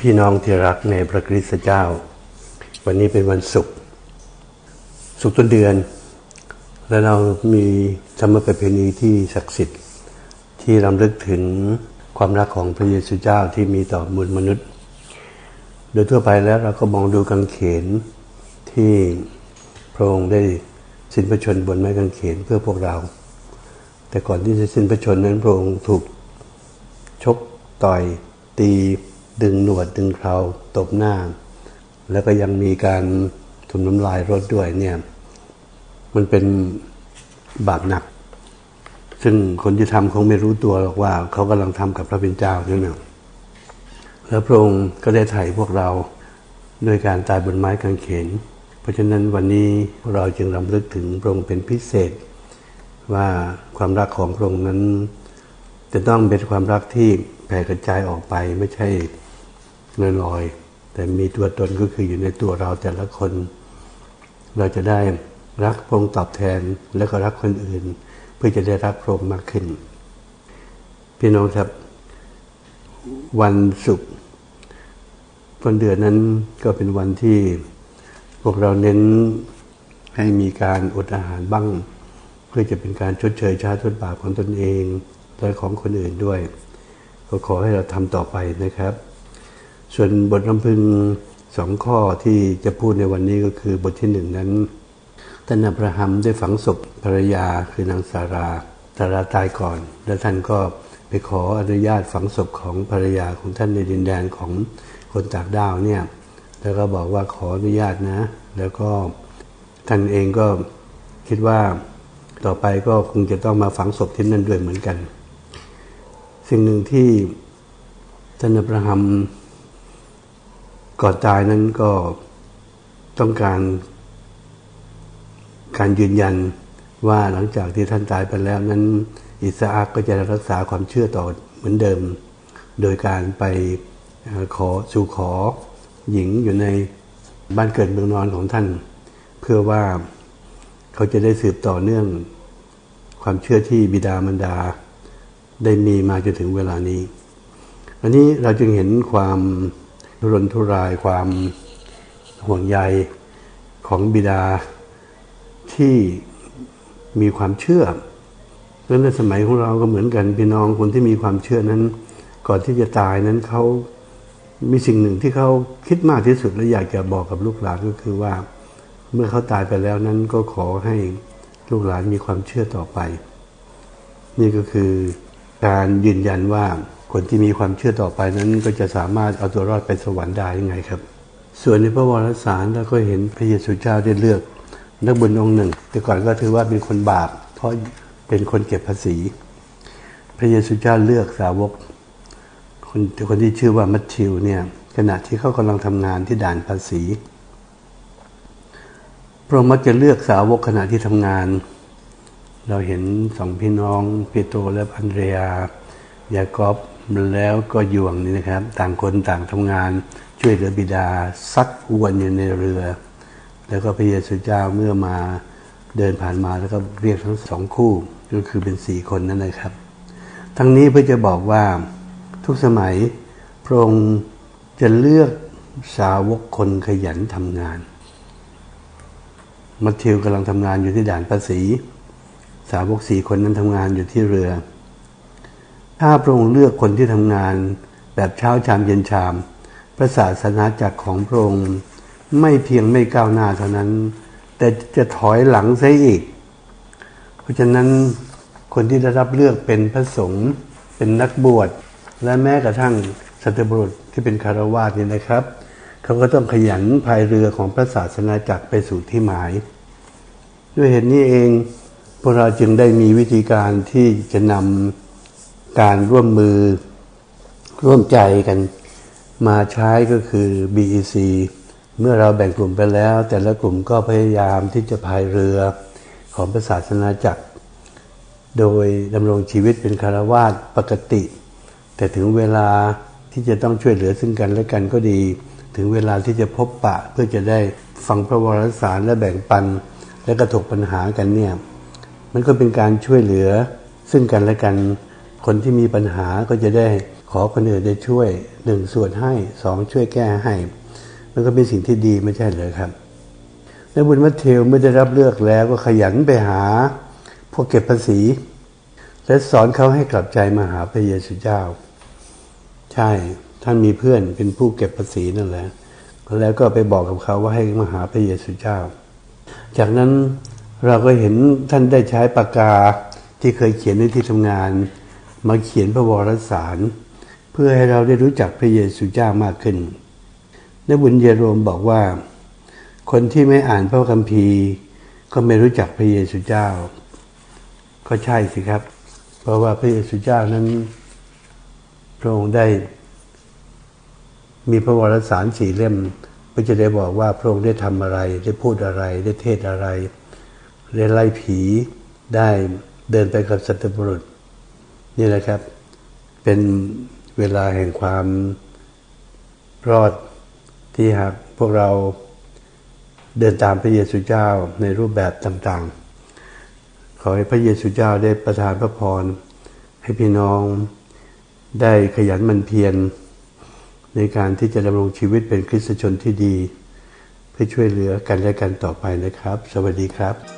พี่น้องที่รักในพระคริสต์เจ้า วันนี้เป็นวันศุกร์ศุกร์ต้นเดือน และเรามีธรรมประเพณีที่ศักดิ์สิทธิ์ ที่รำลึกถึงความรักของพระเยซูเจ้าที่มีต่อมวลมนุษย์ โดยทั่วไปแล้วเราก็มองดูกางเขนที่พระองค์ได้สิ้นพระชนบนไม้กางเขนเพื่อพวกเรา แต่ก่อนที่จะสิ้นพระชนนั้นพระองค์ถูกชกต่อยตี ดึงหนวดดึงเคราตบหน้า แล้วก็ยังมีการทุมน้ำลายรถด้วยเนี่ย มันเป็นบาปหนัก ซึ่งคนที่ทำคงไม่รู้ตัวหรอกว่า เขากำลังทำกับพระเป็นเจ้านั่นเองแล้วพระองค์ก็ได้ไถ่พวกเราด้วยการตายบนไม้กางเขน เพราะฉะนั้นวันนี้เราจึงรำลึกถึงพระองค์เป็นพิเศษ ว่าความรักของพระองค์นั้น จะต้องเป็นความรักที่แผ่กระจายออกไปไม่ใช่ ลอยๆ แต่มีตัวตนก็คืออยู่ในตัวเราแต่ละคน เราจะได้รักพรงค์ตอบแทนและก็รักคนอื่น เพื่อจะได้รักพรงค์มากขึ้น พี่น้องครับ วันศุกร์ต้นเดือนนั้นก็เป็นวันที่พวกเราเน้นให้มีการอดอาหารบ้าง เพื่อจะเป็นการชดเชยชาติทดบาปของตนเองและของคนอื่นด้วย ก็ขอให้เราทำต่อไปนะครับ ส่วนบทรำพึงสองข้อที่จะพูดในวันนี้ก็คือบทที่หนึ่งนั้นท่านอับราฮัมได้ฝังศพภรรยาคือนางสาราสาราตายก่อน แล้วท่านก็ไปขออนุญาตฝังศพของภรรยาของท่านในดินแดนของคนตากด้าวเนี่ยแล้วก็บอกว่าขออนุญาตนะ แล้วก็ท่านเองก็คิดว่าต่อไปก็คงจะต้องมาฝังศพที่นั่นด้วยเหมือนกัน สิ่งหนึ่งที่ท่านอับราฮัม ก่อนตายนั้นก็ต้องการการยืนยันว่าหลังจากที่ท่านตายไปแล้วนั้น อิสอักก็จะรักษาความเชื่อต่อเหมือนเดิม โดยการไปขอสู่ขอหญิงอยู่ในบ้านเกิดเมืองนอนของท่าน เพื่อว่าเขาจะได้สืบต่อเนื่องความเชื่อที่บิดามารดาได้มีมาจนถึงเวลานี้ อันนี้เราจึงเห็นความ รนทุรายความห่วงใยของบิดาที่มีความเชื่อเพราะในสมัยของเราก็เหมือนกันพี่น้องคนที่มีความเชื่อนั้น ก่อนที่จะตายนั้นเขามีสิ่งหนึ่งที่เขาคิดมากที่สุดและอยากจะบอกกับลูกหลานก็คือว่า เมื่อเขาตายไปแล้วนั้นก็ขอให้ลูกหลานมีความเชื่อต่อไป นี่ก็คือการยืนยันว่า คนที่มีความเชื่อต่อไปนั้นก็จะสามารถเอาตัวรอดไปสวรรค์ได้ยังไงครับ ส่วนในพระวรสารเราก็เห็นพระเยซูเจ้าได้เลือก นักบุญองค์หนึ่ง แต่ก่อนก็ถือว่าเป็นคนบาป เพราะเป็นคนเก็บภาษี พระเยซูเจ้าเลือกสาวก คนคนที่ชื่อว่ามัทธิวเนี่ยขณะที่เขากำลังทำงานที่ด่านภาษีพระองค์มักจะเลือกสาวกขณะที่ทำงาน เราเห็นสองพี่น้องเปโตรและอันเดรียยากอบ แล้วก็ยวงนี่นะครับ ต่างคนต่างทำงานช่วยเหลือบิดาซักอวนอยู่ในเรือ แล้วก็พระเยซูเจ้าเมื่อมาเดินผ่านมาแล้วก็เรียกทั้งสองคู่ก็คือเป็นสี่คนนั่นนะครับ ทั้งนี้เพื่อจะบอกว่าทุกสมัยพระองค์จะเลือกสาวกคนขยันทำงาน มัทธิวกำลังทำงานอยู่ที่ด่านภาษี สาวกสี่คนนั้นทำงานอยู่ที่เรือ ถ้าพระองค์เลือกคนที่ทำงานแบบเช้าชามเย็นชาม พระศาสนาจักรของพระองค์ไม่เพียงไม่ก้าวหน้าเท่านั้น แต่จะถอยหลังซะอีก เพราะฉะนั้นคนที่ได้รับเลือกเป็นพระสงฆ์เป็นนักบวช และแม้กระทั่งสัตบุรุษที่เป็นคารวาสเนี่ยนะครับ เขาก็ต้องขยันพายเรือของพระศาสนาจักรไปสู่ที่หมาย ด้วยเหตุนี้เองพวกเราจึงได้มีวิธีการที่จะนำ การร่วมมือร่วมใจกันมาใช้ก็คือ BEC เมื่อเราแบ่งกลุ่มไปแล้ว แต่ละกลุ่มก็พยายามที่จะพายเรือของพระศาสนาจักร โดยดำรงชีวิตเป็นคารวาสปกติ แต่ถึงเวลาที่จะต้องช่วยเหลือซึ่งกันและกันก็ดี ถึงเวลาที่จะพบปะเพื่อจะได้ฟังพระวรสารและแบ่งปัน และกระถกปัญหากันเนี่ยมันก็เป็นการช่วยเหลือซึ่งกันและกัน คนที่มีปัญหาก็จะได้ขอคนอื่นได้ช่วยหนึ่งส่วนให้สองช่วยแก้ให้ มันก็เป็นสิ่งที่ดีไม่ใช่เลยครับและบุญมัทเทวไม่ได้รับเลือกแล้วก็ขยันไปหาพวกเก็บภาษี และสอนเขาให้กลับใจมาหาพระเยซูเจ้า ใช่ท่านมีเพื่อนเป็นผู้เก็บภาษีนั่นแหละ แล้วก็ไปบอกกับเขาว่าให้มาหาพระเยซูเจ้า จากนั้นเราก็เห็นท่านได้ใช้ปากกาที่เคยเขียนในที่ทำงาน มาเขียนพระวรสาร เพื่อให้เราได้รู้จักพระเยซูเจ้ามากขึ้นและบุญเยโรมบอกว่า คนที่ไม่อ่านพระคัมภีร์ ก็ไม่รู้จักพระเยซูเจ้า ก็ใช่สิครับ เพราะว่าพระเยซูเจ้านั้นพระองค์ได้ มีพระวรสารสี่เล่มเพื่อจะได้บอกว่าพระองค์ได้ทำอะไร ได้พูดอะไร ได้เทศอะไรได้ไล่ผีได้เดินไปกับสัตว์บุรุษ นี่แหละครับ เป็นเวลาแห่งความรอดที่หากพวกเราเดินตามพระเยซูเจ้าในรูปแบบต่างๆ ขอให้พระเยซูเจ้าได้ประทานพระพร ให้พี่น้องได้ขยันมันเพียรในการที่จะดำรงชีวิตเป็นคริสตชนที่ดี เพื่อช่วยเหลือกันและกันต่อไปนะครับ สวัสดีครับ